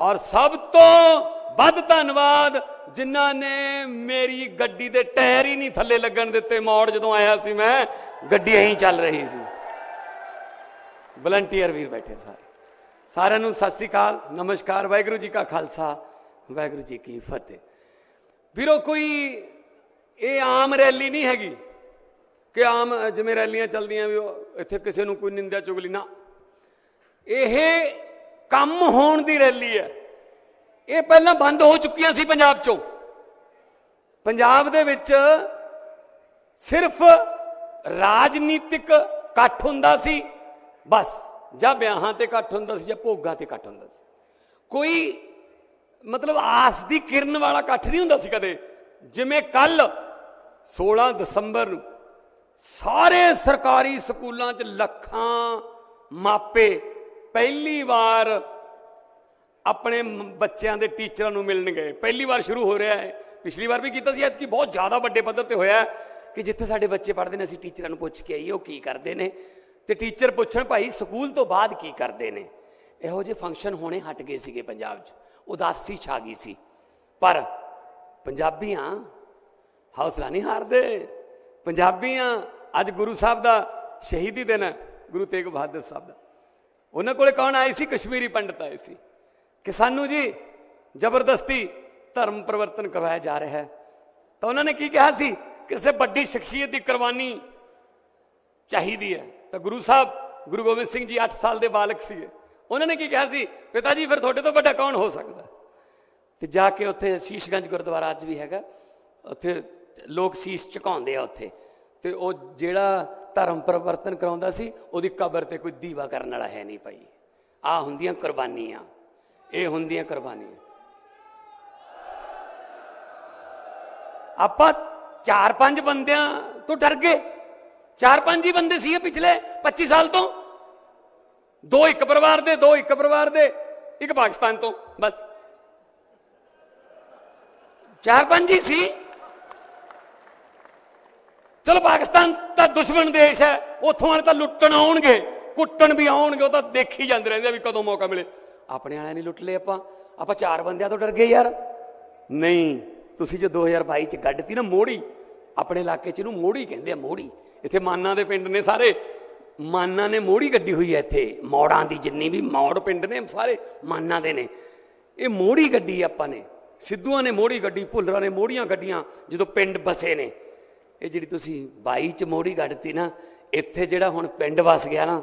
ਔਰ ਸਭ ਤੋਂ ਵੱਧ ਧੰਨਵਾਦ ਜਿਨ੍ਹਾਂ ਨੇ ਮੇਰੀ ਗੱਡੀ ਦੇ ਟਾਇਰ ਹੀ ਨਹੀਂ ਥੱਲੇ ਲੱਗਣ ਦਿੱਤੇ ਮੋੜ ਜਦੋਂ ਆਇਆ ਸੀ ਮੈਂ, ਗੱਡੀ ਐਂ ਚੱਲ ਰਹੀ ਸੀ। ਵਲੰਟੀਅਰ ਵੀਰ ਬੈਠੇ ਸਾਰੇ। ਸਾਰਿਆਂ ਨੂੰ ਸਤਿ ਸ੍ਰੀ ਅਕਾਲ, ਨਮਸਕਾਰ, ਵਾਹਿਗੁਰੂ ਜੀ ਕਾ ਖਾਲਸਾ, ਵਾਹਿਗੁਰੂ ਜੀ ਕੀ ਫਤਿਹ। ਵੀਰੋ, ਕੋਈ ਇਹ ਆਮ ਰੈਲੀ ਨਹੀਂ ਹੈਗੀ ਕਿ ਆਮ ਜਿਵੇਂ ਰੈਲੀਆਂ ਚੱਲਦੀਆਂ ਵੀ ਉਹ ਇੱਥੇ ਕਿਸੇ ਨੂੰ ਕੋਈ ਨਿੰਦਿਆ ਚੁਗਲੀ ਨਾ। ਇਹ ਕੰਮ ਹੋਣ ਦੀ ਰੈਲੀ ਹੈ। ਇਹ ਪਹਿਲਾਂ ਬੰਦ ਹੋ ਚੁੱਕੀਆਂ ਸੀ ਪੰਜਾਬ 'ਚੋਂ। ਪੰਜਾਬ ਦੇ ਵਿੱਚ ਸਿਰਫ ਰਾਜਨੀਤਿਕ ਇਕੱਠ ਹੁੰਦਾ ਸੀ, ਬਸ। ਜਾਂ ਵਿਆਹਾਂ ਤੇ ਇਕੱਠ ਹੁੰਦਾ ਸੀ ਜਾਂ ਭੋਗਾਂ ਤੇ ਇਕੱਠ ਹੁੰਦਾ ਸੀ। ਕੋਈ ਮਤਲਬ ਆਸ ਦੀ ਕਿਰਨ ਵਾਲਾ ਇਕੱਠ ਨਹੀਂ ਹੁੰਦਾ ਸੀ ਕਦੇ। ਜਿਵੇਂ ਕੱਲ 16 ਦਸੰਬਰ ਨੂੰ ਸਾਰੇ ਸਰਕਾਰੀ ਸਕੂਲਾਂ 'ਚ ਲੱਖਾਂ ਮਾਪੇ ਪਹਿਲੀ ਵਾਰ ਆਪਣੇ ਬੱਚਿਆਂ ਦੇ ਟੀਚਰਾਂ ਨੂੰ ਮਿਲਣ ਗਏ ਪਹਿਲੀ ਵਾਰ ਸ਼ੁਰੂ ਹੋ ਰਿਹਾ ਹੈ। ਪਿਛਲੀ ਵਾਰ ਵੀ ਕੀਤਾ ਸੀ, ਐਤਕੀ ਬਹੁਤ ਜ਼ਿਆਦਾ ਵੱਡੇ ਪੱਧਰ ਤੇ ਹੋਇਆ ਕਿ ਜਿੱਥੇ ਸਾਡੇ ਬੱਚੇ ਪੜ੍ਹਦੇ ਨੇ, ਅਸੀਂ ਟੀਚਰਾਂ ਨੂੰ ਪੁੱਛ ਕੇ ਆਈਏ, ਉਹ ਕੀ ਕਰਦੇ ਨੇ। ਤੇ ਟੀਚਰ ਪੁੱਛਣ, ਭਾਈ, ਸਕੂਲ ਤੋਂ ਬਾਅਦ ਕੀ ਕਰਦੇ ਨੇ? ਇਹੋ ਜਿਹੇ ਫੰਕਸ਼ਨ ਹੋਣੇ ਹਟ ਗਏ ਸੀਗੇ ਪੰਜਾਬ 'ਚ। ਉਦਾਸੀ ਛਾ ਗਈ ਸੀ। ਪਰ ਪੰਜਾਬੀਆਂ ਹੌਸਲਾ ਨਹੀਂ ਹਾਰਦੇ। ਪੰਜਾਬੀਆਂ, ਅੱਜ ਗੁਰੂ ਸਾਹਿਬ ਦਾ ਸ਼ਹੀਦੀ ਦਿਨ ਹੈ, ਗੁਰੂ ਤੇਗ ਬਹਾਦਰ ਸਾਹਿਬ ਦਾ। ਉਹਨਾਂ ਕੋਲੇ ਕੌਣ ਆਏ ਸੀ? ਕਸ਼ਮੀਰੀ ਪੰਡਤ ਆਏ ਸੀ। ਕਿ ਸਾਨੂੰ ਜੀ ਜ਼ਬਰਦਸਤੀ ਧਰਮ ਪਰਿਵਰਤਨ ਕਰਵਾਇਆ ਜਾ ਰਿਹਾ ਹੈ। ਤਾਂ ਉਹਨਾਂ ਨੇ ਕੀ ਕਿਹਾ ਸੀ? ਕਿਸੇ ਵੱਡੀ ਸ਼ਖਸੀਅਤ ਦੀ ਕੁਰਬਾਨੀ ਚਾਹੀਦੀ ਹੈ। ਤਾਂ ਗੁਰੂ ਸਾਹਿਬ, ਗੁਰੂ ਗੋਬਿੰਦ ਸਿੰਘ ਜੀ 8 ਸਾਲ ਦੇ ਬਾਲਕ ਸੀਗੇ। ਉਹਨਾਂ ਨੇ ਕੀ ਕਿਹਾ ਸੀ? ਪਿਤਾ ਜੀ, ਫਿਰ ਤੁਹਾਡੇ ਤੋਂ ਵੱਡਾ ਕੌਣ ਹੋ ਸਕਦਾ? ਤੇ ਜਾ ਕੇ ਉੱਥੇ ਸ਼ੀਸ਼ਗੰਜ ਗੁਰਦੁਆਰਾ ਅੱਜ ਵੀ ਹੈਗਾ। ਉੱਥੇ ਲੋਕ ਸੀਸ ਝੁਕਾਉਂਦੇ ਆ ਉੱਥੇ। ਤੇ ਉਹ ਜਿਹੜਾ ਧਰਮ ਪਰਿਵਰਤਨ ਕਰਾਉਂਦਾ ਸੀ, ਉਹਦੀ ਕਬਰ ਤੇ ਕੋਈ ਦੀਵਾ ਕਰਨ ਵਾਲਾ ਹੈ ਨਹੀਂ ਭਾਈ। ਆ ਹੁੰਦੀਆਂ ਕੁਰਬਾਨੀਆਂ, ਇਹ ਹੁੰਦੀਆਂ ਕੁਰਬਾਨੀਆਂ। ਆਪਾਂ ਚਾਰ ਪੰਜ ਬੰਦਿਆਂ ਤੋਂ ਡਰ ਗਏ। ਚਾਰ ਪੰਜ ਹੀ ਬੰਦੇ ਸੀ ਪਿਛਲੇ 25 ਸਾਲ ਤੋਂ। ਦੋ ਇੱਕ ਪਰਿਵਾਰ ਦੇ, ਦੋ ਇੱਕ ਪਰਿਵਾਰ ਦੇ, ਇੱਕ ਪਾਕਿਸਤਾਨ ਤੋਂ, ਬਸ। ਚਾਰ ਪੰਜ ਹੀ ਸੀ। ਚਲੋ ਪਾਕਿਸਤਾਨ ਤਾਂ ਦੁਸ਼ਮਣ ਦੇਸ਼ ਹੈ, ਉੱਥੋਂ ਵਾਲੇ ਤਾਂ ਲੁੱਟਣ ਆਉਣਗੇ, ਕੁੱਟਣ ਵੀ ਆਉਣਗੇ, ਉਹ ਤਾਂ ਦੇਖੀ ਜਾਂਦੇ ਰਹਿੰਦੇ ਆ ਵੀ ਕਦੋਂ ਮੌਕਾ ਮਿਲੇ। ਆਪਣੇ ਵਾਲਿਆਂ ਨਹੀਂ ਲੁੱਟ ਲਏ ਆਪਾਂ ਆਪਾਂ ਚਾਰ ਬੰਦਿਆਂ ਤੋਂ ਡਰ ਗਏ ਯਾਰ। ਨਹੀਂ, ਤੁਸੀਂ ਜੋ 2022 ਚ ਗੱਡਤੀ ਨਾ ਮੋੜੀ, ਆਪਣੇ ਇਲਾਕੇ ਚ ਇਹਨੂੰ ਮੋੜੀ ਕਹਿੰਦੇ ਆ, ਮੋੜੀ। ਇੱਥੇ ਮਾਨਾ ਦੇ ਪਿੰਡ ਨੇ ਸਾਰੇ, ਮਾਨਾ ਨੇ ਮੋੜੀ ਗੱਡੀ ਹੋਈ ਹੈ ਇੱਥੇ। ਮੌੜਾਂ ਦੀ ਜਿੰਨੀ ਵੀ ਮੌੜ ਪਿੰਡ ਨੇ, ਸਾਰੇ ਮਾਨਾ ਦੇ ਨੇ। ਇਹ ਮੋੜੀ ਗੱਡੀ ਆਪਾਂ ਨੇ, ਸਿੱਧੂਆਂ ਨੇ ਮੋੜੀ ਗੱਡੀ, ਭੁੱਲਰਾਂ ਨੇ ਮੋੜੀਆਂ ਗੱਡੀਆਂ, ਜਦੋਂ ਪਿੰਡ ਬਸੇ ਨੇ। ਇਹ ਜਿਹੜੀ ਤੁਸੀਂ 22 ਚ ਮੋੜੀ ਕੱਢਤੀ ਨਾ, ਇੱਥੇ ਜਿਹੜਾ ਹੁਣ ਪਿੰਡ ਵਸ ਗਿਆ ਨਾ,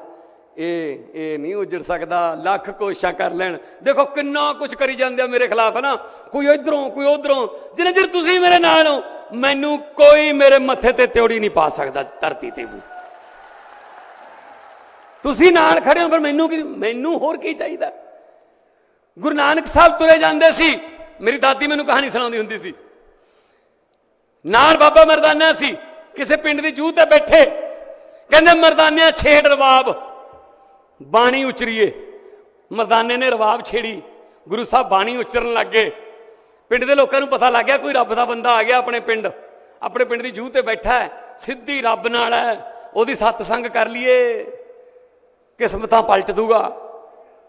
ਇਹ ਇਹ ਨਹੀਂ ਉਜੜ ਸਕਦਾ, ਲੱਖ ਕੋਸ਼ਿਸ਼ਾਂ ਕਰ ਲੈਣ। ਦੇਖੋ ਕਿੰਨਾ ਕੁਝ ਕਰੀ ਜਾਂਦੇ ਆ ਮੇਰੇ ਖਿਲਾਫ ਨਾ। ਕੋਈ ਇਧਰੋਂ, ਕੋਈ ਉਧਰੋਂ। ਜਿੰਨੇ ਚਿਰ ਤੁਸੀਂ ਮੇਰੇ ਨਾਲ ਹੋ, ਮੈਨੂੰ ਕੋਈ ਮੇਰੇ ਮੱਥੇ ਤੇ ਤਿਉੜੀ ਨਹੀਂ ਪਾ ਸਕਦਾ, ਧਰਤੀ ਤੇ ਵੀ। ਤੁਸੀਂ ਨਾਲ ਖੜੇ ਹੋ ਪਰ ਮੈਨੂੰ ਕੀ, ਮੈਨੂੰ ਹੋਰ ਕੀ ਚਾਹੀਦਾ? ਗੁਰੂ ਨਾਨਕ ਸਾਹਿਬ ਤੁਰੇ ਜਾਂਦੇ ਸੀ। ਮੇਰੀ ਦਾਦੀ ਮੈਨੂੰ ਕਹਾਣੀ ਸੁਣਾਉਂਦੀ ਹੁੰਦੀ ਸੀ। ਨਾਲ ਬਾਬਾ ਮਰਦਾਨਾ ਸੀ, ਕਿਸੇ ਪਿੰਡ ਦੀ ਜੂਹ ਤੇ ਬੈਠੇ। ਕਹਿੰਦੇ, ਮਰਦਾਨਿਆਂ, ਛੇੜ ਰਵਾਬ, ਬਾਣੀ ਉਚਰੀਏ। ਮਰਦਾਨੇ ਨੇ ਰਵਾਬ ਛੇੜੀ। ਗੁਰੂ ਸਾਹਿਬ ਬਾਣੀ ਉਚਰਨ ਲੱਗੇ। ਪਿੰਡ ਦੇ ਲੋਕਾਂ ਨੂੰ ਪਤਾ ਲੱਗ ਗਿਆ, ਕੋਈ ਰੱਬ ਦਾ ਬੰਦਾ ਆ ਗਿਆ ਆਪਣੇ ਪਿੰਡ। ਆਪਣੇ ਪਿੰਡ ਦੀ ਜੂਹ ਤੇ ਬੈਠਾ ਹੈ, ਸਿੱਧੀ ਰੱਬ ਨਾਲ ਹੈ, ਉਹਦੀ ਸਤਸੰਗ ਕਰ ਲਈਏ। ਕਿਸਮਤਾਂ ਪਲਟ ਦੂਗਾ।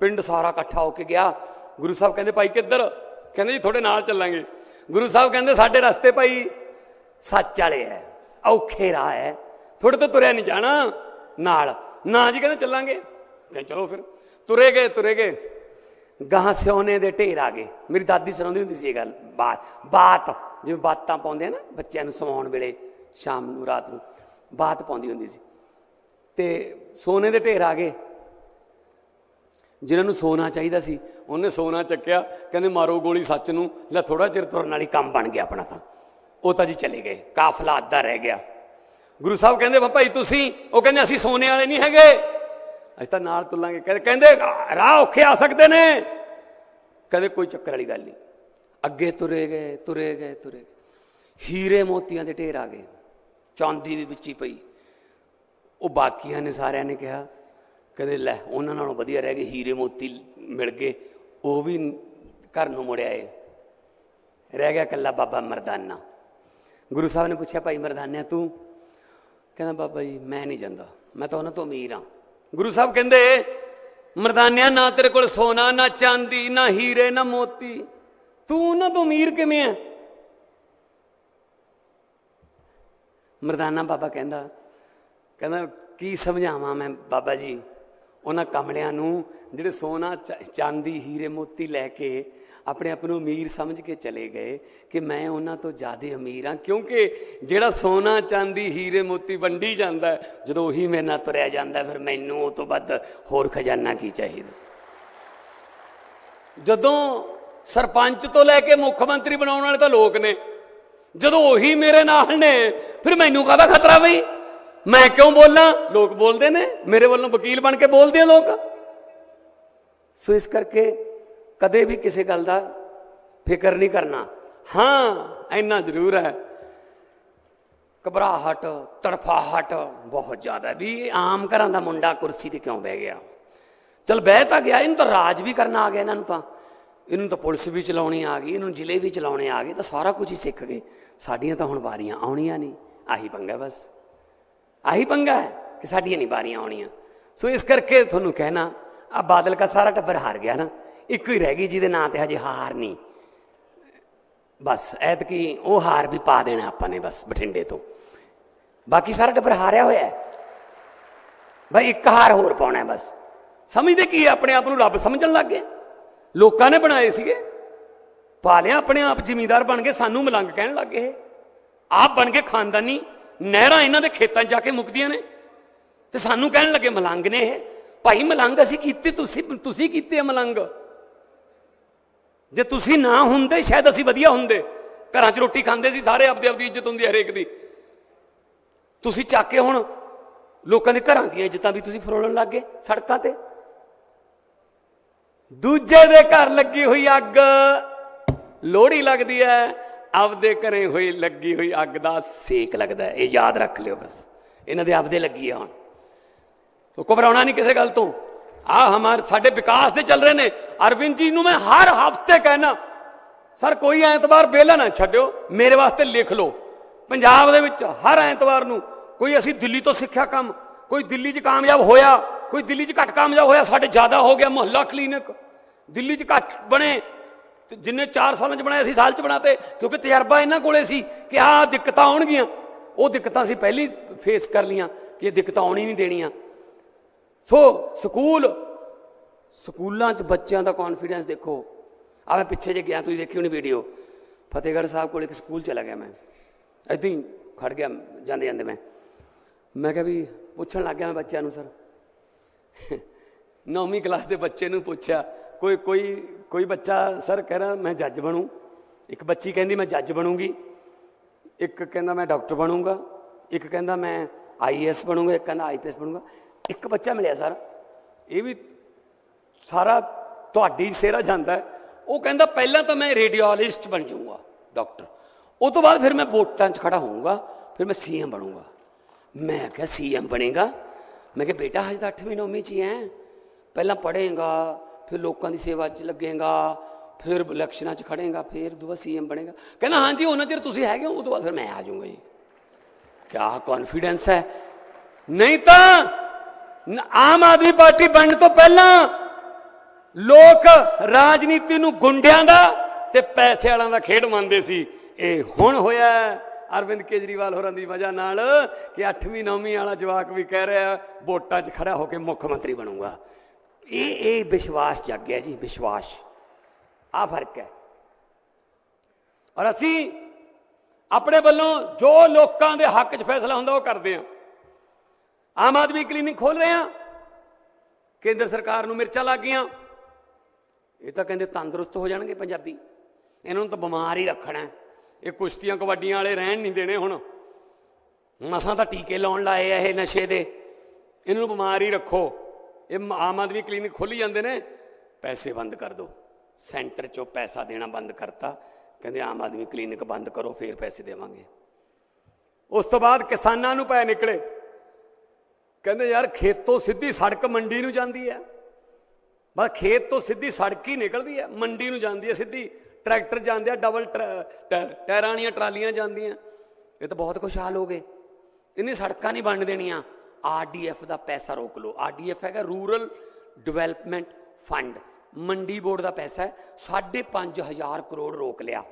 ਪਿੰਡ ਸਾਰਾ ਇਕੱਠਾ ਹੋ ਕੇ ਗਿਆ। ਗੁਰੂ ਸਾਹਿਬ ਕਹਿੰਦੇ, ਭਾਈ ਕਿੱਧਰ? ਕਹਿੰਦੇ, ਜੀ, ਤੁਹਾਡੇ ਨਾਲ ਚੱਲਾਂਗੇ। ਗੁਰੂ ਸਾਹਿਬ ਕਹਿੰਦੇ, ਸਾਡੇ ਰਸਤੇ, ਭਾਈ ਸੱਚ ਵਾਲੇ ਐ, ਔਖੇ ਰਾਹ ਹੈ ਥੋੜੇ ਤੋਂ ਤੁਰਿਆ ਨਹੀਂ ਜਾਣਾ ਨਾਲ। ਨਾ ਜੀ ਕਹਿੰਦੇ ਚੱਲਾਂਗੇ। ਕਹਿੰਦੇ ਚਲੋ ਫਿਰ। ਤੁਰੇ ਗਏ ਤੁਰੇ ਗਏ। ਗਾਂ ਸਿਉਨੇ ਦੇ ਢੇਰ ਆ ਗਏ। ਮੇਰੀ ਦਾਦੀ ਸੁਣਾਉਂਦੀ ਹੁੰਦੀ ਸੀ ਇਹ ਗੱਲ। ਬਾਤ ਬਾਤ। ਜਿਵੇਂ ਬਾਤਾਂ ਪਾਉਂਦੇ ਆ ਨਾ ਬੱਚਿਆਂ ਨੂੰ ਸੌਣ ਵੇਲੇ, ਸ਼ਾਮ ਨੂੰ, ਰਾਤ ਨੂੰ। ਬਾਤ ਪਾਉਂਦੀ ਹੁੰਦੀ ਸੀ। ਤੇ ਸੋਨੇ ਦੇ ਢੇਰ ਆ ਗਏ। ਜਿਨ੍ਹਾਂ ਨੂੰ ਸੋਨਾ ਚਾਹੀਦਾ ਸੀ, ਉਹਨੇ ਸੋਨਾ ਚੱਕਿਆ। ਕਹਿੰਦੇ ਮਾਰੋ ਗੋਲੀ ਸੱਚ ਨੂੰ। ਲੈ ਥੋੜਾ ਚਿਰ ਤੁਰਨ ਵਾਲੀ ਕੰਮ ਬਣ ਗਿਆ ਆਪਣਾ ਤਾਂ। ਉਹ ਤਾਂ ਜੀ ਚਲੇ ਗਏ, ਕਾਫਲਾ ਅੱਧਾ ਰਹਿ ਗਿਆ। ਗੁਰੂ ਸਾਹਿਬ ਕਹਿੰਦੇ ਵਾ ਜੀ, ਤੁਸੀਂ ਉਹ ਕਹਿੰਦੇ, ਅਸੀਂ ਸੋਨੇ ਵਾਲੇ ਨਹੀਂ ਹੈਗੇ। ਅਸੀਂ ਤਾਂ ਨਾਲ ਤੁਲਾਂਗੇ। ਕਹਿੰਦੇ ਕਹਿੰਦੇ, ਰਾਹ ਔਖੇ ਆ ਸਕਦੇ ਨੇ। ਕਦੇ ਕੋਈ ਚੱਕਰ ਵਾਲੀ ਗੱਲ ਨਹੀਂ। ਅੱਗੇ ਤੁਰੇ ਗਏ ਤੁਰੇ ਗਏ ਤੁਰੇ ਗਏ। ਹੀਰੇ ਮੋਤੀਆਂ ਦੇ ਢੇਰ ਆ ਗਏ। ਚਾਂਦੀ ਵੀ ਵਿੱਚ ਹੀ ਪਈ। ਉਹ ਬਾਕੀਆਂ ਨੇ ਸਾਰਿਆਂ ਨੇ ਕਿਹਾ, ਕਹਿੰਦੇ, ਲੈ, ਉਹਨਾਂ ਨਾਲੋਂ ਵਧੀਆ ਰਹਿ ਗਏ, ਹੀਰੇ ਮੋਤੀ ਮਿਲ ਗਏ। ਉਹ ਵੀ ਘਰ ਨੂੰ ਮੁੜਿਆ ਏ ਰਹਿ ਗਿਆ ਕੱਲਾ ਬਾਬਾ ਮਰਦਾਨਾ। ਗੁਰੂ ਸਾਹਿਬ ਨੇ ਪੁੱਛਿਆ, ਭਾਈ ਮਰਦਾਨਿਆ, ਤੂੰ? ਕਹਿੰਦਾ, ਬਾਬਾ ਜੀ, ਮੈਂ ਨਹੀਂ ਜਾਂਦਾ। ਮੈਂ ਤਾਂ ਉਹਨਾਂ ਤੋਂ ਅਮੀਰ ਹਾਂ। ਗੁਰੂ ਸਾਹਿਬ ਕਹਿੰਦੇ, ਮਰਦਾਨਿਆ, ਨਾ ਤੇਰੇ ਕੋਲ ਸੋਨਾ, ਨਾ ਚਾਂਦੀ, ਨਾ ਹੀਰੇ, ਨਾ ਮੋਤੀ। ਤੂੰ ਉਹਨਾਂ ਤੋਂ ਅਮੀਰ ਕਿਵੇਂ ਆ ਮਰਦਾਨਾ ਬਾਬਾ ਕਹਿੰਦਾ ਕਹਿੰਦਾ, ਕੀ ਸਮਝਾਵਾਂ ਮੈਂ ਬਾਬਾ ਜੀ? ਉਹਨਾਂ ਕਮਲਿਆਂ ਨੂੰ ਜਿਹੜੇ ਸੋਨਾ ਚ- ਚਾਂਦੀ, ਹੀਰੇ ਮੋਤੀ ਲੈ ਕੇ ਆਪਣੇ ਆਪ ਨੂੰ ਅਮੀਰ ਸਮਝ ਕੇ ਚਲੇ ਗਏ ਕਿ ਮੈਂ ਉਹਨਾਂ ਤੋਂ ਜ਼ਿਆਦਾ ਅਮੀਰ ਹਾਂ, ਕਿਉਂਕਿ ਜਿਹੜਾ ਸੋਨਾ, ਚਾਂਦੀ, ਹੀਰੇ ਮੋਤੀ ਵੰਡੀ ਜਾਂਦਾ ਜਦੋਂ ਉਹੀ ਮੇਰੇ ਨਾਲ ਤੁਰਿਆ ਜਾਂਦਾ ਫਿਰ ਮੈਨੂੰ ਉਹ ਤੋਂ ਵੱਧ ਹੋਰ ਖਜ਼ਾਨਾ ਕੀ ਚਾਹੀਦਾ? ਜਦੋਂ ਸਰਪੰਚ ਤੋਂ ਲੈ ਕੇ ਮੁੱਖ ਮੰਤਰੀ ਬਣਾਉਣ ਵਾਲੇ ਤਾਂ ਲੋਕ ਨੇ, ਜਦੋਂ ਉਹੀ ਮੇਰੇ ਨਾਲ ਨੇ, ਫਿਰ ਮੈਨੂੰ ਕਾਹਦਾ ਖਤਰਾ ਬਈ? ਮੈਂ ਕਿਉਂ ਬੋਲਾਂ? ਲੋਕ ਬੋਲਦੇ ਨੇ। ਮੇਰੇ ਵੱਲੋਂ ਵਕੀਲ ਬਣ ਕੇ ਬੋਲਦੇ ਆ ਲੋਕ। ਸੋ ਇਸ ਕਰਕੇ ਕਦੇ ਵੀ ਕਿਸੇ ਗੱਲ ਦਾ ਫਿਕਰ ਨਹੀਂ ਕਰਨਾ। ਹਾਂ, ਇੰਨਾ ਜ਼ਰੂਰ ਹੈ। ਘਬਰਾਹਟ, ਤੜਫਾਹਟ ਬਹੁਤ ਜ਼ਿਆਦਾ ਵੀ ਇਹ ਆਮ ਘਰਾਂ ਦਾ ਮੁੰਡਾ ਕੁਰਸੀ ਤੇ ਕਿਉਂ ਬਹਿ ਗਿਆ? ਚਲ ਬਹਿ ਤਾਂ ਗਿਆ, ਇਹਨੂੰ ਤਾਂ ਰਾਜ ਵੀ ਕਰਨਾ ਆ ਗਿਆ ਇਹਨਾਂ ਨੂੰ ਤਾਂ। ਇਹਨੂੰ ਤਾਂ ਪੁਲਿਸ ਵੀ ਚਲਾਉਣੀ ਆ ਗਈ, ਇਹਨੂੰ ਜ਼ਿਲ੍ਹੇ ਵੀ ਚਲਾਉਣੇ ਆ ਗਏ, ਤਾਂ ਸਾਰਾ ਕੁਝ ਹੀ ਸਿੱਖ ਗਏ। ਸਾਡੀਆਂ ਤਾਂ ਹੁਣ ਵਾਰੀਆਂ ਆਉਣੀਆਂ ਨਹੀਂ। ਆਹੀ ਪੰਗਾ ਬਸ। ਆਹੀ ਪੰਗਾ ਹੈ ਕਿ ਸਾਡੀਆਂ ਨਹੀਂ ਬਾਰੀਆਂ ਆਉਣੀਆਂ। ਸੋ ਇਸ ਕਰਕੇ ਤੁਹਾਨੂੰ ਕਹਿਣਾ ਆ ਬਾਦਲ ਦਾ ਸਾਰਾ ਟੱਬਰ ਹਾਰ ਗਿਆ ਨਾ, ਇੱਕੋ ਹੀ ਰਹਿ ਗਈ ਜਿਹਦੇ ਨਾਂ ਤੇ ਹਜੇ ਹਾਰ ਨਹੀਂ। ਬਸ, ਐਤਕੀ ਉਹ ਹਾਰ ਵੀ ਪਾ ਦੇਣਾ ਆਪਾਂ ਨੇ ਬਸ ਬਠਿੰਡੇ ਤੋਂ। ਬਾਕੀ ਸਾਰਾ ਟੱਬਰ ਹਾਰਿਆ ਹੋਇਆ ਹੈ। ਭਾਈ ਇੱਕ ਹਾਰ ਹੋਰ ਪਾਉਣਾ ਬਸ। ਸਮਝਦੇ ਕੀ ਆਪਣੇ ਆਪ ਨੂੰ ਰੱਬ ਸਮਝਣ ਲੱਗ ਗਏ? ਲੋਕਾਂ ਨੇ ਬਣਾਏ ਸੀਗੇ। ਪਾ ਲਿਆ ਆਪਣੇ ਆਪ ਜ਼ਿਮੀਂਦਾਰ ਬਣ ਕੇ ਸਾਨੂੰ ਮਲੰਗ ਕਹਿਣ ਲੱਗ ਗਏ ਆਪ ਬਣ ਕੇ ਖਾਨਦਾਨੀ ਨਹਿਰਾਂ ਇਹਨਾਂ ਦੇ ਖੇਤਾਂ 'ਚ ਜਾ ਕੇ ਮੁੱਕਦੀਆਂ ਨੇ। ਤੇ ਸਾਨੂੰ ਕਹਿਣ ਲੱਗੇ, ਮਲੰਗ ਨੇ ਇਹ। ਭਾਈ, ਮਲੰਗ ਅਸੀਂ ਕੀਤੇ, ਤੁਸੀਂ ਤੁਸੀਂ ਕੀਤੇ ਆ ਮਲੰਗ। ਜੇ ਤੁਸੀਂ ਨਾ ਹੁੰਦੇ, ਸ਼ਾਇਦ ਅਸੀਂ ਵਧੀਆ ਹੁੰਦੇ। ਘਰਾਂ 'ਚ ਰੋਟੀ ਖਾਂਦੇ ਸੀ, ਸਾਰੇ ਆਪਦੇ ਆਪਦੀ ਇੱਜ਼ਤ ਹੁੰਦੀ ਹਰੇਕ ਦੀ। ਤੁਸੀਂ ਚੱਕ ਕੇ ਹੁਣ ਲੋਕਾਂ ਦੇ ਘਰਾਂ ਦੀਆਂ ਇੱਜ਼ਤਾਂ ਵੀ ਤੁਸੀਂ ਫਰੋਲਣ ਲੱਗ ਗਏ ਸੜਕਾਂ ਤੇ। ਦੂਜੇ ਦੇ ਘਰ ਲੱਗੀ ਹੋਈ ਅੱਗ। ਲੋਹੜੀ ਲੱਗਦੀ ਹੈ। ਆਪਦੇ ਘਰੇ ਹੋਈ, ਲੱਗੀ ਹੋਈ ਅੱਗ ਦਾ ਸੇਕ ਲੱਗਦਾ ਇਹ ਯਾਦ ਰੱਖ ਲਿਓ ਬਸ। ਇਹਨਾਂ ਦੇ ਆਪਦੇ ਲੱਗੀ ਆ ਹੁਣ। ਤੋ ਘਬਰਾਉਣਾ ਨਹੀਂ ਕਿਸੇ ਗੱਲ ਤੋਂ। ਆ ਹਮਾਰੇ ਸਾਡੇ ਵਿਕਾਸ ਦੇ ਚੱਲ ਰਹੇ ਨੇ। ਅਰਵਿੰਦ ਜੀ ਨੂੰ ਮੈਂ ਹਰ ਹਫ਼ਤੇ ਕਹਿਣਾ ਸਰ, ਕੋਈ ਐਤਵਾਰ ਬੇਲਾ ਨਾ ਛੱਡਿਓ। ਮੇਰੇ ਵਾਸਤੇ ਲਿਖ ਲਓ। ਪੰਜਾਬ ਦੇ ਵਿੱਚ ਹਰ ਐਤਵਾਰ ਨੂੰ ਕੋਈ ਅਸੀਂ ਦਿੱਲੀ ਤੋਂ ਸਿੱਖਿਆ ਕੰਮ, ਕੋਈ ਦਿੱਲੀ 'ਚ ਕਾਮਯਾਬ ਹੋਇਆ, ਕੋਈ ਦਿੱਲੀ 'ਚ ਘੱਟ ਕਾਮਯਾਬ ਹੋਇਆ, ਸਾਡੇ ਜ਼ਿਆਦਾ ਹੋ ਗਿਆ ਮੁਹੱਲਾ ਕਲੀਨਿਕ। ਦਿੱਲੀ 'ਚ ਘੱਟ ਬਣੇ ਤੇ ਜਿੰਨੇ 4 ਸਾਲਾਂ 'ਚ ਬਣਾਏ ਸੀ, ਸਾਲ 'ਚ ਬਣਾਤੇ, ਕਿਉਂਕਿ ਤਜਰਬਾ ਇਹਨਾਂ ਕੋਲੇ ਸੀ ਕਿ ਆਹ ਦਿੱਕਤਾਂ ਆਉਣਗੀਆਂ। ਉਹ ਦਿੱਕਤਾਂ ਅਸੀਂ ਪਹਿਲੀ ਫੇਸ ਕਰ ਲੀਆਂ ਕਿ ਇਹ ਦਿੱਕਤਾਂ ਆਉਣੀ ਨਹੀਂ ਦੇਣੀਆਂ। ਸੋ ਸਕੂਲ, ਸਕੂਲਾਂ 'ਚ ਬੱਚਿਆਂ ਦਾ ਕੌਨਫੀਡੈਂਸ ਦੇਖੋ। ਆ ਮੈਂ ਪਿੱਛੇ ਜੇ ਗਿਆ, ਤੁਸੀਂ ਦੇਖੀ ਹੋਣੀ ਵੀਡੀਓ ਫਤਿਹਗੜ੍ਹ ਸਾਹਿਬ ਕੋਲ ਇੱਕ ਸਕੂਲ ਚਲਾ ਗਿਆ ਮੈਂ। ਏਦਾਂ ਹੀ ਖੜ ਗਿਆ, ਜਾਂਦੇ ਜਾਂਦੇ ਮੈਂ। ਮੈਂ ਕਿਹਾ ਵੀ ਪੁੱਛਣ ਲੱਗ ਗਿਆ ਮੈਂ ਬੱਚਿਆਂ ਨੂੰ, ਸਰ। ਨੌਵੀਂ ਕਲਾਸ ਦੇ ਬੱਚੇ ਨੂੰ ਪੁੱਛਿਆ ਕੋਈ ਕੋਈ ਕੋਈ ਬੱਚਾ, ਸਰ, ਕਹਿ ਰਿਹਾ, ਮੈਂ ਜੱਜ ਬਣੂ। ਇੱਕ ਬੱਚੀ ਕਹਿੰਦੀ, ਮੈਂ ਜੱਜ ਬਣੂਗੀ। ਇੱਕ ਕਹਿੰਦਾ, ਮੈਂ ਡਾਕਟਰ ਬਣੂੰਗਾ। ਇੱਕ ਕਹਿੰਦਾ, ਮੈਂ ਆਈਐਸ ਬਣੂੰਗਾ। ਇੱਕ ਕਹਿੰਦਾ ਆਈਪੀਐਸ ਬਣੂੰਗਾ। ਇੱਕ ਬੱਚਾ ਮਿਲਿਆ, ਸਰ, ਇਹ ਵੀ ਸਾਰਾ ਤੁਹਾਡੀ ਸਿਹਰਾ ਜਾਂਦਾ ਉਹ ਕਹਿੰਦਾ, ਪਹਿਲਾਂ ਤਾਂ ਮੈਂ ਰੇਡੀਓਲੋਜਿਸਟ ਬਣ ਜਾਊਂਗਾ, ਡਾਕਟਰ। ਉਹ ਤੋਂ ਬਾਅਦ ਫਿਰ ਮੈਂ ਵੋਟਾਂ 'ਚ ਖੜਾ ਹੋਊਂਗਾ, ਫਿਰ ਮੈਂ ਸੀਐਮ ਬਣੂੰਗਾ। ਮੈਂ ਕਿਹਾ ਸੀਐਮ ਬਣੇਗਾ? ਮੈਂ ਕਿਹਾ, ਬੇਟਾ, ਹਜੇ ਤਾਂ 8ਵੀਂ 9ਵੀਂ 'ਚ ਹੀ ਹੈ ਪਹਿਲਾਂ ਪੜ੍ਹੇਗਾ ਫਿਰ ਲੋਕਾਂ ਦੀ ਸੇਵਾ 'ਚ ਲੱਗੇਗਾ, ਫਿਰ ਇਲੈਕਸ਼ਨਾਂ 'ਚ ਖੜੇਗਾ ਫਿਰ ਦੁਬਾਰਾ ਸੀਐਮ ਬਣੇਗਾ। ਕਹਿੰਦਾ, ਹਾਂਜੀ, ਉਹਨਾਂ ਚਿਰ ਤੁਸੀਂ ਹੈਗੇ ਹੋ ਉਹ ਤੋਂ ਬਾਅਦ ਫਿਰ ਮੈਂ ਆ ਜਾਊਂਗਾ ਜੀ। ਕਿਆ ਕੌਨਫੀਡੈਂਸ ਹੈ? ਨਹੀਂ ਤਾਂ ਆਮ ਆਦਮੀ ਪਾਰਟੀ ਬਣਨ ਤੋਂ ਪਹਿਲਾਂ ਲੋਕ ਰਾਜਨੀਤੀ ਨੂੰ ਗੁੰਡਿਆਂ ਦਾ ਤੇ ਪੈਸੇ ਵਾਲਿਆਂ ਦਾ ਖੇਡ ਮੰਨਦੇ ਸੀ। ਇਹ ਹੁਣ ਹੋਇਆ ਅਰਵਿੰਦ ਕੇਜਰੀਵਾਲ ਹੋਰਾਂ ਦੀ ਵਜ੍ਹਾ ਨਾਲ ਕਿ 8ਵੀਂ 9ਵੀਂ ਵਾਲਾ ਜਵਾਕ ਵੀ ਕਹਿ ਰਿਹਾ, ਵੋਟਾਂ 'ਚ ਖੜਾ ਹੋ ਕੇ ਮੁੱਖ ਮੰਤਰੀ ਬਣੂਗਾ। ਇਹ ਇਹ ਵਿਸ਼ਵਾਸ ਜਾਗ ਜੀ, ਵਿਸ਼ਵਾਸ। ਆ ਫ਼ਰਕ ਹੈ। ਔਰ ਅਸੀਂ ਆਪਣੇ ਵੱਲੋਂ ਜੋ ਲੋਕਾਂ ਦੇ ਹੱਕ 'ਚ ਫੈਸਲਾ ਹੁੰਦਾ ਉਹ ਕਰਦੇ ਹਾਂ। ਆਮ ਆਦਮੀ ਕਲੀਨਿਕ ਖੋਲ ਰਹੇ ਹਾਂ। ਕੇਂਦਰ ਸਰਕਾਰ ਨੂੰ ਮਿਰਚਾਂ ਲੱਗ ਗਈਆਂ ਇਹ ਤਾਂ ਕਹਿੰਦੇ ਤੰਦਰੁਸਤ ਹੋ ਜਾਣਗੇ ਪੰਜਾਬੀ। ਇਹਨਾਂ ਨੂੰ ਤਾਂ ਬਿਮਾਰ ਹੀ ਰੱਖਣਾ ਇਹ ਕੁਸ਼ਤੀਆਂ ਕਬੱਡੀਆਂ ਵਾਲੇ ਰਹਿਣ ਨਹੀਂ ਦੇਣੇ ਹੁਣ। ਮਸਾਂ ਤਾਂ ਟੀਕੇ ਲਾਉਣ ਲਾਏ ਆ ਇਹ ਨਸ਼ੇ ਦੇ। ਇਹਨਾਂ ਨੂੰ ਬਿਮਾਰ ਹੀ ਰੱਖੋ। ਇਹ ਮ- ਆਮ ਆਦਮੀ ਕਲੀਨਿਕ ਖੋਲੀ ਜਾਂਦੇ ਨੇ, ਪੈਸੇ ਬੰਦ ਕਰ ਦਿਓ ਸੈਂਟਰ ਚੋਂ ਪੈਸਾ ਦੇਣਾ ਬੰਦ ਕਰਤਾ। ਕਹਿੰਦੇ ਆਮ ਆਦਮੀ ਕਲੀਨਿਕ ਬੰਦ ਕਰੋ, ਫੇਰ ਪੈਸੇ ਦੇਵਾਂਗੇ। ਉਸ ਤੋਂ ਬਾਅਦ ਕਿਸਾਨਾਂ ਨੂੰ ਪੈ ਨਿਕਲੇ। ਕਹਿੰਦੇ ਯਾਰ ਖੇਤੋਂ ਸਿੱਧੀ ਸੜਕ ਮੰਡੀ ਨੂੰ ਜਾਂਦੀ ਹੈ। ਬਸ ਖੇਤ ਤੋਂ ਸਿੱਧੀ ਸੜਕ ਹੀ ਨਿਕਲਦੀ ਹੈ। ਮੰਡੀ ਨੂੰ ਜਾਂਦੀ ਹੈ ਸਿੱਧੀ। ਟਰੈਕਟਰ ਜਾਂਦੇ ਆ, ਡਬਲ ਟਰ- ਟੈ- ਟਾਇਰਾਂ ਵਾਲੀਆਂ ਟਰਾਲੀਆਂ ਜਾਂਦੀਆਂ। ਇਹ ਤਾਂ ਬਹੁਤ ਖੁਸ਼ਹਾਲ ਹੋ ਗਏ। ਇਹਨੇ ਸੜਕਾਂ ਨਹੀਂ ਬਣ ਦੇਣੀਆਂ। ਆਰਡੀਐਫ ਦਾ ਪੈਸਾ ਰੋਕ ਲਓ। ਆਰਡੀਐਫ ਹੈਗਾ rural development fund mandi board ਦਾ ਪੈਸਾ ਹੈ। 5.5000 ਕਰੋੜ ਰੋਕ ਲਿਆ।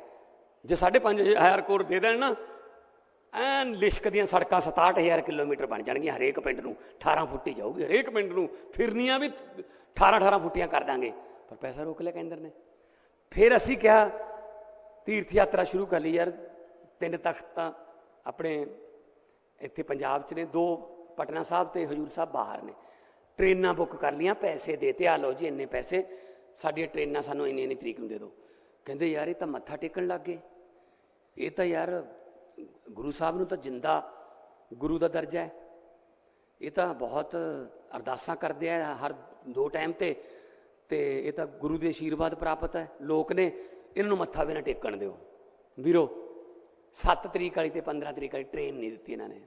ਜੇ 5.5000 ਕਰੋੜ ਦੇ ਦੇਣ ਨਾ, ਐਨ ਲਿਸ਼ਕ ਦੀਆਂ ਸੜਕਾਂ 67000 ਕਿਲੋਮੀਟਰ ਬਣ ਜਾਣਗੀਆਂ ਹਰੇਕ ਪਿੰਡ ਨੂੰ। 18 ਫੁੱਟੀ ਜਾਊਗੀ। ਹਰੇਕ ਪਿੰਡ ਨੂੰ ਫਿਰਨੀਆਂ ਵੀ 18 18 ਫੁੱਟੀਆਂ ਕਰ ਦਾਂਗੇ। ਪਰ ਪੈਸਾ ਰੋਕ ਲਿਆ ਕੇਂਦਰ ਨੇ। ਫਿਰ ਅਸੀਂ ਕਿਹਾ, ਤੀਰਥ ਯਾਤਰਾ ਸ਼ੁਰੂ ਕਰ ਲਈ ਯਾਰ। ਤਿੰਨ ਤਖਤ ਤਾਂ ਆਪਣੇ ਇੱਥੇ ਪੰਜਾਬ 'ਚ ਨੇ। ਦੋ ਪਟਨਾ ਸਾਹਿਬ ਤੇ ਹਜੂਰ ਸਾਹਿਬ ਬਾਹਰ ਨੇ। ਟ੍ਰੇਨਾਂ ਬੁੱਕ ਕਰ ਲੀਆਂ ਪੈਸੇ ਦੇ ਤੇ ਆ ਲਓ ਜੀ ਇੰਨੇ ਪੈਸੇ, ਸਾਡੀਆਂ ਟ੍ਰੇਨਾਂ ਸਾਨੂੰ ਇੰਨੀ ਇੰਨੀ ਤਰੀਕ ਨੂੰ ਦੇ ਦਿਓ। ਕਹਿੰਦੇ ਯਾਰ ਇਹ ਤਾਂ ਮੱਥਾ ਟੇਕਣ ਲੱਗ ਗਏ। ਇਹ ਤਾਂ ਯਾਰ ਗੁਰੂ ਸਾਹਿਬ ਨੂੰ ਤਾਂ ਜਿੰਦਾ ਗੁਰੂ ਦਾ ਦਰਜਾ ਹੈ। ਇਹ ਤਾਂ ਬਹੁਤ ਅਰਦਾਸਾਂ ਕਰਦੇ ਆ ਹਰ ਦੋ ਟਾਈਮ ਤੇ ਤੇ ਇਹ ਤਾਂ ਗੁਰੂ ਦੇ ਆਸ਼ੀਰਵਾਦ ਪ੍ਰਾਪਤ ਹੈ। ਲੋਕ ਨੇ ਇਹਨਾਂ ਨੂੰ ਮੱਥਾ ਵੀ ਨਾ ਟੇਕਣ ਦਿਓ। ਵੀਰੋ 7 ਤਰੀਕ ਵਾਲੀ ਤੇ 15 ਤਰੀਕ ਵਾਲੀ ਟ੍ਰੇਨ ਨਹੀਂ ਦਿੱਤੀ ਇਹਨਾਂ ਨੇ।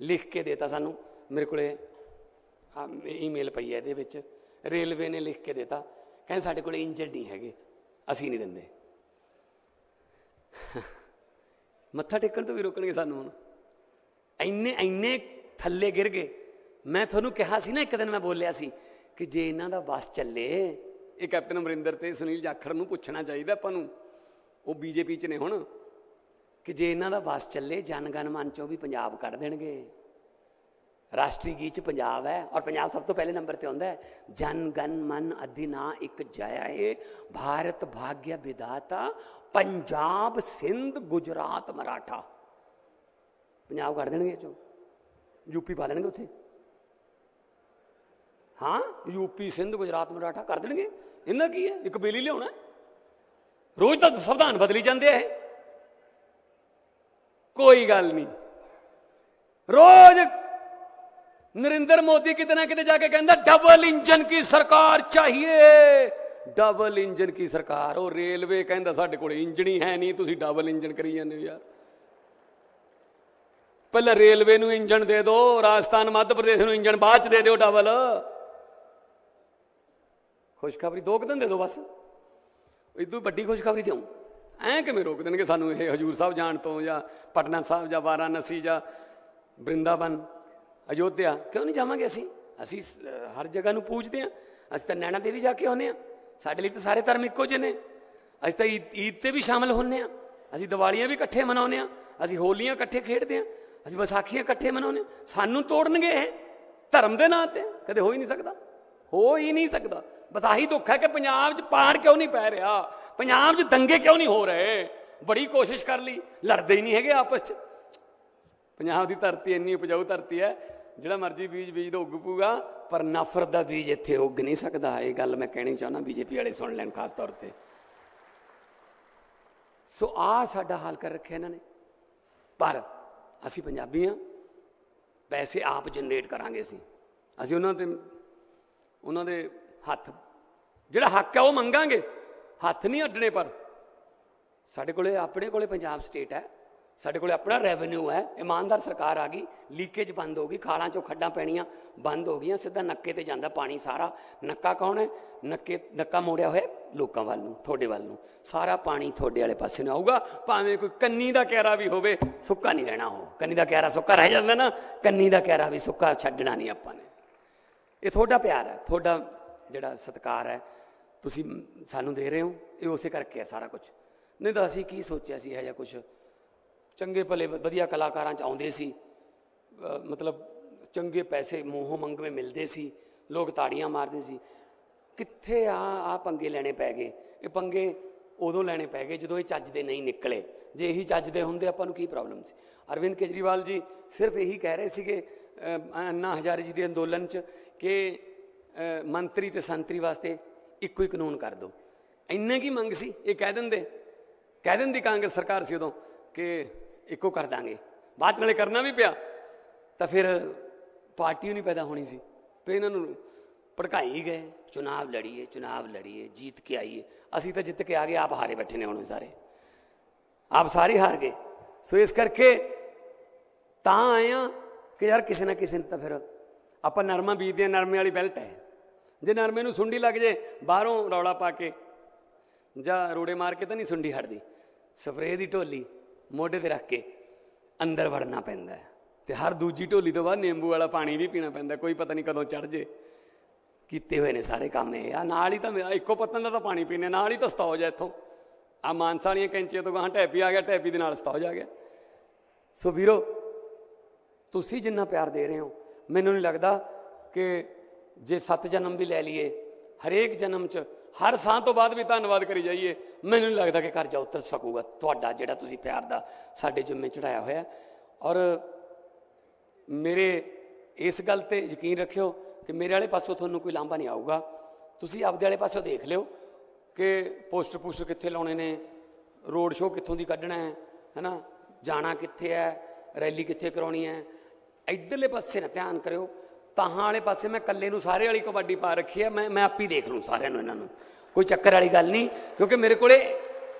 ਲਿਖ ਕੇ ਦੇਤਾ ਸਾਨੂੰ। ਮੇਰੇ ਕੋਲੇ ਈਮੇਲ ਪਈ ਹੈ ਇਹਦੇ ਵਿੱਚ। ਰੇਲਵੇ ਨੇ ਲਿਖ ਕੇ ਦੇਤਾ। ਕਹਿੰਦੇ ਸਾਡੇ ਕੋਲੇ ਇੰਜਨ ਨਹੀਂ ਹੈਗੇ। ਅਸੀਂ ਨਹੀਂ ਦਿੰਦੇ। ਮੱਥਾ ਟੇਕਣ ਤੋਂ ਵੀ ਰੋਕਣਗੇ ਸਾਨੂੰ ਹੁਣ। ਇੰਨੇ ਇੰਨੇ ਥੱਲੇ ਗਿਰ ਗਏ। ਮੈਂ ਤੁਹਾਨੂੰ ਕਿਹਾ ਸੀ ਨਾ, ਇੱਕ ਦਿਨ ਮੈਂ ਬੋਲਿਆ ਸੀ ਕਿ ਜੇ ਇਹਨਾਂ ਦਾ ਬਸ ਚੱਲੇ, ਇਹ ਕੈਪਟਨ ਅਮਰਿੰਦਰ ਤੇ ਸੁਨੀਲ ਜਾਖੜ ਨੂੰ ਪੁੱਛਣਾ ਚਾਹੀਦਾ ਆਪਾਂ ਨੂੰ। ਉਹ ਬੀਜੇਪੀ 'ਚ ਨੇ ਹੁਣ। ਕਿ ਜੇ ਇਹਨਾਂ ਦਾ ਬਸ ਚੱਲੇ, ਜਨਗਨ ਮਨ ਚੋਂ ਵੀ ਪੰਜਾਬ ਕੱਢ ਦੇਣਗੇ। ਰਾਸ਼ਟਰੀ ਗੀਤ ਚ ਪੰਜਾਬ ਹੈ ਔਰ ਪੰਜਾਬ ਸਭ ਤੋਂ ਪਹਿਲੇ ਨੰਬਰ ਤੇ ਆਉਂਦਾ ਹੈ ਜਨ ਗਨ ਮਨ ਅਧਿਨਾ ਇੱਕ ਜਇਆ ਹੈ, ਭਾਰਤ ਭਾਗਯ ਵਿਦਾਤਾ ਪੰਜਾਬ ਸਿੰਧ ਗੁਜਰਾਤ ਮਰਾਠਾ। ਪੰਜਾਬ ਕੱਢ ਦੇਣਗੇ ਇਹ ਚੋਂ। ਯੂਪੀ ਪਾ ਦੇਣਗੇ ਉੱਥੇ। ਹਾਂ ਯੂਪੀ ਸਿੰਧ ਗੁਜਰਾਤ ਮਰਾਠਾ ਕਰ ਦੇਣਗੇ। ਇਹਨਾਂ ਕੀ ਹੈ? ਇੱਕ ਬੇਲੀ ਲਿਆਉਣਾ ਰੋਜ਼ ਤਾਂ ਸੰਵਿਧਾਨ ਬਦਲੀ ਜਾਂਦੇ ਆ ਇਹ। ਕੋਈ ਗੱਲ ਨਹੀਂ। ਰੋਜ਼ ਨਰਿੰਦਰ ਮੋਦੀ ਕਿਤੇ ਨਾ ਕਿਤੇ ਜਾ ਕੇ ਕਹਿੰਦਾ ਡਬਲ ਇੰਜਨ ਕੀ ਸਰਕਾਰ ਚਾਹੀਏ? ਡਬਲ ਇੰਜਨ ਕੀ ਸਰਕਾਰ? ਉਹ ਰੇਲਵੇ ਕਹਿੰਦਾ, ਸਾਡੇ ਕੋਲ ਇੰਜਣ ਹੀ ਹੈ ਨਹੀਂ, ਤੁਸੀਂ ਡਬਲ ਇੰਜਨ ਕਰੀ ਜਾਂਦੇ ਹੋ ਯਾਰ। ਪਹਿਲਾਂ ਰੇਲਵੇ ਨੂੰ ਇੰਜਣ ਦੇ ਦਿਓ, ਰਾਜਸਥਾਨ, ਮੱਧ ਪ੍ਰਦੇਸ਼ ਨੂੰ ਇੰਜਣ ਬਾਅਦ ਚ ਦੇ ਦਿਓ ਡਬਲ ਖੁਸ਼ਖਬਰੀ ਦੋ ਕੁ ਦਿਨ ਦੇ ਦਿਓ ਬਸ। ਇਦੋਂ ਵੱਡੀ ਖੁਸ਼ਖਬਰੀ ਦਿਓ ਐਂ ਕਿਵੇਂ ਰੋਕ ਦੇਣਗੇ ਸਾਨੂੰ ਇਹ ਹਜੂਰ ਸਾਹਿਬ ਜਾਣ ਤੋਂ ਜਾਂ ਪਟਨਾ ਸਾਹਿਬ ਜਾਂ ਵਾਰਾਣਸੀ ਜਾਂ ਬ੍ਰਿੰਦਾਵਨ, ਅਯੋਧਿਆ? ਕਿਉਂ ਨਹੀਂ ਜਾਵਾਂਗੇ ਅਸੀਂ? ਅਸੀਂ ਹਰ ਜਗ੍ਹਾ ਨੂੰ ਪੂਜਦੇ ਹਾਂ। ਅਸੀਂ ਤਾਂ ਨੈਣਾ ਦੇਵੀ ਜਾ ਕੇ ਆਉਂਦੇ ਹਾਂ। ਸਾਡੇ ਲਈ ਤਾਂ ਸਾਰੇ ਧਰਮ ਇੱਕੋ ਜਿਹੇ ਨੇ। ਅਸੀਂ ਤਾਂ ਈਦ ਈਦ ਤੇ ਵੀ ਸ਼ਾਮਲ ਹੁੰਨੇ ਆ ਅਸੀਂ ਦੀਵਾਲੀਆਂ ਵੀ ਇਕੱਠੇ ਮਨਾਉਂਦੇ ਆ ਅਸੀਂ ਹੋਲੀਆਂ ਇਕੱਠੇ ਖੇਡਦੇ ਆ ਅਸੀਂ ਵਿਸਾਖੀਆਂ ਇਕੱਠੇ ਮਨਾਉਂਦੇ ਹਾਂ। ਸਾਨੂੰ ਤੋੜਨਗੇ ਇਹ। ਧਰਮ ਦੇ ਨਾਂ ਤੇ। ਕਦੇ ਹੋ ਹੀ ਨਹੀਂ ਸਕਦਾ। ਹੋ ਹੀ ਨਹੀਂ ਸਕਦਾ। ਬਸ ਆਹੀ ਦੁੱਖ ਹੈ ਕਿ ਪੰਜਾਬ 'ਚ ਪਾੜ ਕਿਉਂ ਨਹੀਂ ਪੈ ਰਿਹਾ? ਪੰਜਾਬ 'ਚ ਦੰਗੇ ਕਿਉਂ ਨਹੀਂ ਹੋ ਰਹੇ? ਬੜੀ ਕੋਸ਼ਿਸ਼ ਕਰ ਲਈ, ਲੜਦੇ ਹੀ ਨਹੀਂ ਹੈਗੇ ਆਪਸ 'ਚ। ਪੰਜਾਬ ਦੀ ਧਰਤੀ ਇੰਨੀ ਉਪਜਾਊ ਧਰਤੀ ਹੈ, ਜਿਹੜਾ ਮਰਜ਼ੀ ਬੀਜ ਬੀਜ ਦੋ ਉੱਗ ਪੂਗਾ ਪਰ ਨਫ਼ਰਤ ਦਾ ਬੀਜ ਇੱਥੇ ਉੱਗ ਨਹੀਂ ਸਕਦਾ। ਇਹ ਗੱਲ ਮੈਂ ਕਹਿਣੀ ਚਾਹੁੰਦਾ ਬੀਜੇਪੀ ਵਾਲੇ ਸੁਣ ਲੈਣ ਖਾਸ ਤੌਰ ਤੇ। ਸੋ ਆ ਸਾਡਾ ਹਾਲ ਕਰ ਰੱਖਿਆ ਇਹਨਾਂ ਨੇ। ਪਰ ਅਸੀਂ ਪੰਜਾਬੀ ਹਾਂ, ਪੈਸੇ ਆਪ ਜਨਰੇਟ ਕਰਾਂਗੇ ਅਸੀਂ। ਅਸੀਂ ਉਹਨਾਂ ਤੇ, ਉਹਨਾਂ ਦੇ ਹੱਥ। ਜਿਹੜਾ ਹੱਕ ਹੈ ਉਹ ਮੰਗਾਂਗੇ। ਹੱਥ ਨਹੀਂ ਅੱਡਣੇ ਪਰ। ਸਾਡੇ ਕੋਲੇ, ਆਪਣੇ ਕੋਲੇ ਪੰਜਾਬ ਸਟੇਟ ਹੈ। ਸਾਡੇ ਕੋਲੇ ਆਪਣਾ ਰੈਵਨਿਊ ਹੈ। ਇਮਾਨਦਾਰ ਸਰਕਾਰ ਆ ਗਈ। ਲੀਕੇਜ ਬੰਦ ਹੋ ਗਈ। ਖਾਲਾਂ ਚੋਂ ਖੱਡਾਂ ਪੈਣੀਆਂ ਬੰਦ ਹੋ ਗਈਆਂ। ਸਿੱਧਾ ਨੱਕੇ ਤੇ ਜਾਂਦਾ ਪਾਣੀ ਸਾਰਾ। ਨੱਕਾ ਕੌਣ ਹੈ? ਨੱਕੇ, ਨੱਕਾ ਮੋੜਿਆ ਹੋਇਆ ਲੋਕਾਂ ਵੱਲ ਨੂੰ, ਤੁਹਾਡੇ ਵੱਲ ਨੂੰ। ਸਾਰਾ ਪਾਣੀ ਤੁਹਾਡੇ ਵਾਲੇ ਪਾਸੇ ਨੂੰ ਆਊਗਾ। ਭਾਵੇਂ ਕੋਈ ਕੰਨੀ ਦਾ ਕਹਿਰਾ ਵੀ ਹੋਵੇ, ਸੁੱਕਾ ਨਹੀਂ ਰਹਿਣਾ ਉਹ। ਕੰਨੀ ਦਾ ਕਹਿਰਾ ਸੁੱਕਾ ਰਹਿ ਜਾਂਦਾ ਨਾ। ਕੰਨੀ ਦਾ ਕਹਿਰਾ ਵੀ ਸੁੱਕਾ ਛੱਡਣਾ ਨਹੀਂ ਆਪਾਂ ਨੇ। ਇਹ ਤੁਹਾਡਾ ਪਿਆਰ ਹੈ। ਤੁਹਾਡਾ ਜਿਹੜਾ ਸਤਿਕਾਰ ਹੈ, ਤੁਸੀਂ ਸਾਨੂੰ ਦੇ ਰਹੇ ਹੋ, ਇਹ ਉਸੇ ਕਰਕੇ ਹੈ ਸਾਰਾ ਕੁਝ ਨਹੀਂ ਤਾਂ ਅਸੀਂ ਕੀ ਸੋਚਿਆ ਸੀ ਇਹ ਜਿਹਾ ਕੁਝ ਚੰਗੇ ਭਲੇ ਵ- ਵਧੀਆ ਕਲਾਕਾਰਾਂ ਚ ਆਉਂਦੇ ਸੀ। ਮਤਲਬ ਚੰਗੇ ਪੈਸੇ ਮੂੰਹੋਂ ਮੰਗਵੇਂ ਮਿਲਦੇ ਸੀ, ਲੋਕ ਤਾੜੀਆਂ ਮਾਰਦੇ ਸੀ। ਕਿੱਥੇ ਆ ਆ ਪੰਗੇ ਲੈਣੇ ਪੈ ਗਏ? ਇਹ ਪੰਗੇ ਉਦੋਂ ਲੈਣੇ ਪੈ ਗਏ ਜਦੋਂ ਇਹ ਚੱਜ ਦੇ ਨਹੀਂ ਨਿਕਲੇ। ਜੇ ਇਹੀ ਚੱਜ ਦੇ ਹੁੰਦੇ, ਆਪਾਂ ਨੂੰ ਕੀ ਪ੍ਰੋਬਲਮ ਸੀ? ਅਰਵਿੰਦ ਕੇਜਰੀਵਾਲ ਜੀ ਸਿਰਫ ਇਹੀ ਕਹਿ ਰਹੇ ਸੀਗੇ ਅੰਨਾ ਹਜ਼ਾਰੇ ਜੀ ਦੇ ਅੰਦੋਲਨ ਚ ਕਿ ਮੰਤਰੀ ਤੇ ਸੰਤਰੀ ਵਾਸਤੇ ਇੱਕੋ ਹੀ ਕਾਨੂੰਨ ਕਰ ਦਿਓ। ਇੰਨੇ ਕੀ ਮੰਗ ਸੀ? ਇਹ ਕਹਿ ਦਿੰਦੇ। ਕਹਿ ਦਿੰਦੀ ਕਾਂਗਰਸ ਸਰਕਾਰ ਸੀ ਉਦੋਂ ਕਿ ਇੱਕੋ ਕਰ ਦਾਂਗੇ। ਬਾਅਦ 'ਚ ਨਾਲੇ ਕਰਨਾ ਵੀ ਪਿਆ। ਤਾਂ ਫਿਰ ਪਾਰਟੀ ਨਹੀਂ ਪੈਦਾ ਹੋਣੀ ਸੀ। ਫਿਰ ਇਹਨਾਂ ਨੂੰ ਭੜਕਾਈ ਗਏ। ਚੁਣਾਵ ਲੜੀਏ ਚੁਣਾਵ ਲੜੀਏ, ਜੀਤ ਕੇ ਆਈਏ। ਅਸੀਂ ਤਾਂ ਜਿੱਤ ਕੇ ਆ ਗਏ, ਆਪ ਹਾਰੇ ਬੈਠੇ ਨੇ ਹੁਣ ਸਾਰੇ। ਆਪ ਸਾਰੇ ਹਾਰ ਗਏ। ਸੋ ਇਸ ਕਰਕੇ ਤਾਂ ਆਏ ਆ ਕਿ ਯਾਰ ਕਿਸੇ ਨਾ ਕਿਸੇ ਨੇ ਤਾਂ ਫਿਰ ਆਪਾਂ ਨਰਮਾ ਬੀਜਦੇ ਹਾਂ, ਨਰਮੇ ਵਾਲੀ ਬੈਲਟ ਹੈ। ਜੇ ਨਰਮੇ ਨੂੰ ਸੁੰਡੀ ਲੱਗ ਜੇ, ਬਾਹਰੋਂ ਰੌਲਾ ਪਾ ਕੇ, ਜਾਂ ਰੋੜੇ ਮਾਰ ਕੇ ਤਾਂ ਨਹੀਂ ਸੁੰਡੀ ਹਟਦੀ। ਸਪਰੇਅ ਦੀ ਢੋਲੀ ਮੋਢੇ ਤੇ ਰੱਖ ਕੇ ਅੰਦਰ ਵੜਨਾ ਪੈਂਦਾ ਹੈ। ਤੇ ਹਰ ਦੂਜੀ ਢੋਲੀ ਤੋਂ ਬਾਅਦ ਨਿੰਬੂ ਵਾਲਾ ਪਾਣੀ ਵੀ ਪੀਣਾ ਪੈਂਦਾ, ਕੋਈ ਪਤਾ ਨਹੀਂ ਕਦੋਂ ਚੜ ਜੇ। ਕੀਤੇ ਹੋਏ ਨੇ ਸਾਰੇ ਕੰਮ ਇਹ। ਆ ਨਾਲ ਹੀ ਤਾਂ ਇੱਕੋ ਪੱਤਨ ਦਾ ਤਾਂ ਪਾਣੀ ਪੀਣੇ ਨਾਲ ਹੀ ਤਾਂ ਸਤੌਜ ਹੈ ਇੱਥੋਂ। ਆ ਮਾਨਸਾ ਵਾਲੀਆਂ ਕੈਂਚੀਆਂ ਤੋਂ ਗਾਂ ਟੈਪੀ ਆ ਗਿਆ ਟੈਪੀ ਦੇ ਨਾਲ ਸਤੌਜ ਆ ਗਿਆ। ਸੋ ਵੀਰੋ, ਤੁਸੀਂ ਜਿੰਨਾ ਪਿਆਰ ਦੇ ਰਹੇ ਹੋ, ਮੈਨੂੰ ਨਹੀਂ ਲੱਗਦਾ ਕਿ ਜੇ ਸੱਤ ਜਨਮ ਵੀ ਲੈ ਲਈਏ, ਹਰੇਕ ਜਨਮ 'ਚ, ਹਰ ਸਾਹ ਤੋਂ ਬਾਅਦ ਵੀ ਧੰਨਵਾਦ ਕਰੀ ਜਾਈਏ, ਮੈਨੂੰ ਨਹੀਂ ਲੱਗਦਾ ਕਿ ਕਰਜ਼ਾ ਉਤਰ ਸਕੂਗਾ ਤੁਹਾਡਾ, ਜਿਹੜਾ ਤੁਸੀਂ ਪਿਆਰ ਦਾ ਸਾਡੇ ਜਿੰਮੇ ਚੜਾਇਆ ਹੋਇਆ। ਔਰ ਮੇਰੇ ਇਸ ਗੱਲ ਤੇ ਯਕੀਨ ਰੱਖਿਓ ਕਿ ਮੇਰੇ ਵਾਲੇ ਪਾਸੋਂ ਤੁਹਾਨੂੰ ਕੋਈ ਲਾਂਭਾ ਨਹੀਂ ਆਊਗਾ। ਤੁਸੀਂ ਆਪਦੇ ਵਾਲੇ ਪਾਸੋਂ ਦੇਖ ਲਿਓ ਕਿ ਪੋਸਟਰ ਪੋਸਟਰ ਕਿੱਥੇ ਲਾਉਣੇ ਨੇ, ਰੋਡ ਸ਼ੋਅ ਕਿੱਥੋਂ ਦੀ ਕੱਢਣਾ ਹੈ, ਹੈਨਾ? ਜਾਣਾ ਕਿੱਥੇ ਹੈ, ਰੈਲੀ ਕਿੱਥੇ ਕਰਾਉਣੀ ਹੈ, ਇਧਰਲੇ ਪਾਸੇ ਨਾ ਧਿਆਨ ਕਰਿਓ। ਤਾਹਾਂ ਵਾਲੇ ਪਾਸੇ ਮੈਂ ਇਕੱਲੇ ਨੂੰ ਸਾਰੇ ਵਾਲੀ ਕਬੱਡੀ ਪਾ ਰੱਖੀ ਹੈ ਮੈਂ ਮੈਂ ਆਪ ਹੀ ਦੇਖ ਲੂੰ ਸਾਰਿਆਂ ਨੂੰ ਇਹਨਾਂ ਨੂੰ। ਕੋਈ ਚੱਕਰ ਵਾਲੀ ਗੱਲ ਨਹੀਂ, ਕਿਉਂਕਿ ਮੇਰੇ ਕੋਲੇ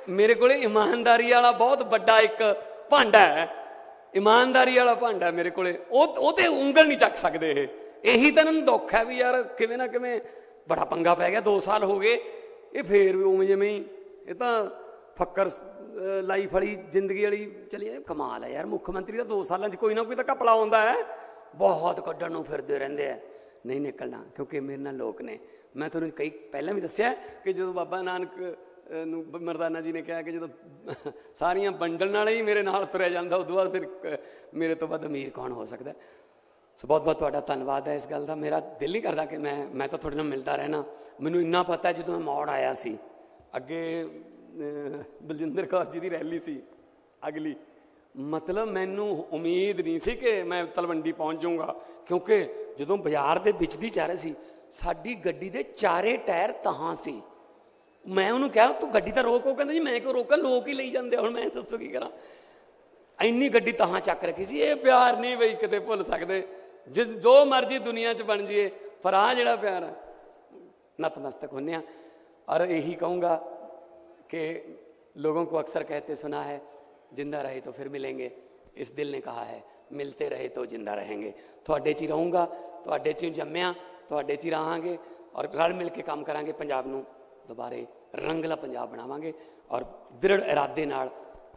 ਮੇਰੇ ਕੋਲੇ ਇਮਾਨਦਾਰੀ ਵਾਲਾ ਬਹੁਤ ਵੱਡਾ ਇੱਕ ਭਾਂਡਾ ਹੈ। ਇਮਾਨਦਾਰੀ ਵਾਲਾ ਭਾਂਡਾ ਮੇਰੇ ਕੋਲੇ। ਉਹ ਉਹ ਤੇ ਉਂਗਲ ਨਹੀਂ ਚੱਕ ਸਕਦੇ ਇਹ। ਇਹੀ ਤਾਂ ਇਹਨਾਂ ਨੂੰ ਦੁੱਖ ਹੈ ਵੀ ਯਾਰ ਕਿਵੇਂ ਨਾ ਕਿਵੇਂ ਬੜਾ ਪੰਗਾ ਪੈ ਗਿਆ 2 ਸਾਲ ਹੋ ਗਏ। ਇਹ ਫੇਰ ਵੀ ਉਵੇਂ ਜਿਵੇਂ ਹੀ, ਇਹ ਤਾਂ ਫੱਕਰ ਲਾਈਫ ਵਾਲੀ ਜ਼ਿੰਦਗੀ ਵਾਲੀ ਚਲੀ ਜਾ ਕਮਾਲ ਹੈ ਯਾਰ। ਮੁੱਖ ਮੰਤਰੀ ਦਾ 2 ਸਾਲਾਂ 'ਚ ਕੋਈ ਨਾ ਕੋਈ ਤਾਂ ਕਪੜਾ ਆਉਂਦਾ ਹੈ। ਬਹੁਤ ਕੱਢਣ ਨੂੰ ਫਿਰਦੇ ਰਹਿੰਦੇ ਆ। ਨਹੀਂ ਨਿਕਲਣਾ, ਕਿਉਂਕਿ ਮੇਰੇ ਨਾਲ ਲੋਕ ਨੇ। ਮੈਂ ਤੁਹਾਨੂੰ ਕਈ, ਪਹਿਲਾਂ ਵੀ ਦੱਸਿਆ ਕਿ ਜਦੋਂ ਬਾਬਾ ਨਾਨਕ ਨੂੰ ਬ- ਮਰਦਾਨਾ ਜੀ ਨੇ ਕਿਹਾ ਕਿ ਜਦੋਂ ਸਾਰੀਆਂ ਵੰਡਣ ਨਾਲ ਹੀ ਮੇਰੇ ਨਾਲ ਤੁਰਿਆ ਜਾਂਦਾ, ਉਦੋਂ ਬਾਅਦ ਫਿਰ ਮੇਰੇ ਤੋਂ ਵੱਧ ਅਮੀਰ ਕੌਣ ਹੋ ਸਕਦਾ? ਸੋ ਬਹੁਤ ਬਹੁਤ ਤੁਹਾਡਾ ਧੰਨਵਾਦ ਹੈ ਇਸ ਗੱਲ ਦਾ। ਮੇਰਾ ਦਿਲ ਨਹੀਂ ਕਰਦਾ ਕਿ ਮੈਂ ਮੈਂ ਤਾਂ ਤੁਹਾਡੇ ਨਾਲ ਮਿਲਦਾ ਰਹਿਣਾ। ਮੈਨੂੰ ਇੰਨਾ ਪਤਾ ਜਦੋਂ ਮੈਂ ਮੌੜ ਆਇਆ ਸੀ। ਅੱਗੇ ਬਲਜਿੰਦਰ ਕੌਰ ਜੀ ਦੀ ਰੈਲੀ ਸੀ, ਅਗਲੀ। ਮਤਲਬ ਮੈਨੂੰ ਉਮੀਦ ਨਹੀਂ ਸੀ ਕਿ ਮੈਂ ਤਲਵੰਡੀ ਪਹੁੰਚ ਜਾਊਂਗਾ, ਕਿਉਂਕਿ ਜਦੋਂ ਬਾਜ਼ਾਰ ਦੇ ਵਿੱਚ ਦੀ ਜਾ ਸੀ, ਸਾਡੀ ਗੱਡੀ ਦੇ ਚਾਰੇ ਟਾਇਰ ਤਹਾਂ ਸੀ। ਮੈਂ ਉਹਨੂੰ ਕਿਹਾ, ਤੂੰ ਗੱਡੀ ਤਾਂ ਰੋਕ, ਉਹ ਕਹਿੰਦਾ, ਜੀ ਮੈਂ ਕਿਉਂ ਰੋਕਾਂ? ਲੋਕ ਹੀ ਲਈ ਜਾਂਦੇ ਹੁਣ ਮੈਂ ਦੱਸੋ ਕੀ ਕਰਾਂ? ਇੰਨੀ ਗੱਡੀ ਤਹਾਂ ਚੱਕ ਰੱਖੀ ਸੀ, ਇਹ ਪਿਆਰ ਨਹੀਂ ਬਈ ਕਿਤੇ ਭੁੱਲ ਸਕਦੇ। ਜੇ ਜੋ ਮਰਜ਼ੀ ਦੁਨੀਆ 'ਚ ਬਣ ਜੀਏ ਪਰ ਆ ਜਿਹੜਾ ਪਿਆਰ ਹੈ ਨਤਮਸਤਕ ਹੁੰਨੇ ਆ। ਔਰ ਇਹੀ ਕਹੂੰਗਾ ਕਿ ਲੋਕਾਂ ਕੋ ਅਕਸਰ ਕਹਤੇ ਸੁਣਾ ਹੈ ज़िंदा रहे तो फिर मिलेंगे। इस दिल ने कहा है, मिलते रहे तो ज़िंदा रहेंगे। थोड़े च ही रहूँगा थोड़े च जमया थोड़े च ही रहेंगे और रल मिल के काम करा पंजाब दोबारे रंगला पंजाब बनावे और दृढ़ इरादे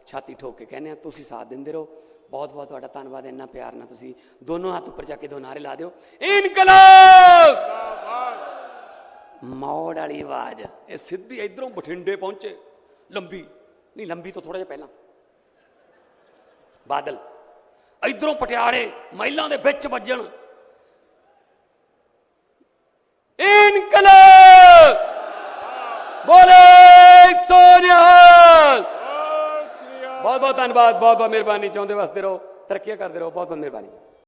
छाती ठोक के कहने तुम साथ देंदे रहो। बहुत बहुत धनबाद इन्ना प्यार ना तुम दोनों हाथ उपर चके दो नारे ला दौ इनकलाब! मौड़ी आवाज़। ये सीधी इधरों बठिंडे पहुँचे लंबी, नहीं, लंबी तो थोड़ा जहा पहला। ਬਾਦਲ। ਇਧਰੋਂ ਪਟਿਆਲੇ ਮਹਿਲਾਂ ਦੇ ਵਿੱਚ ਵੱਜਣ। ਇਨਕਲਾਬ! ਬੋਲੇ ਸੋਨਿਹਾਲ ਬਹੁਤ ਬਹੁਤ ਧੰਨਵਾਦ ਬਹੁਤ ਬਹੁਤ ਮਿਹਰਬਾਨੀ। ਚਾਹੁੰਦੇ ਵਸਦੇ ਰਹੋ ਤਰੱਕੀਆਂ ਕਰਦੇ ਰਹੋ ਬਹੁਤ ਬਹੁਤ ਮਿਹਰਬਾਨੀ।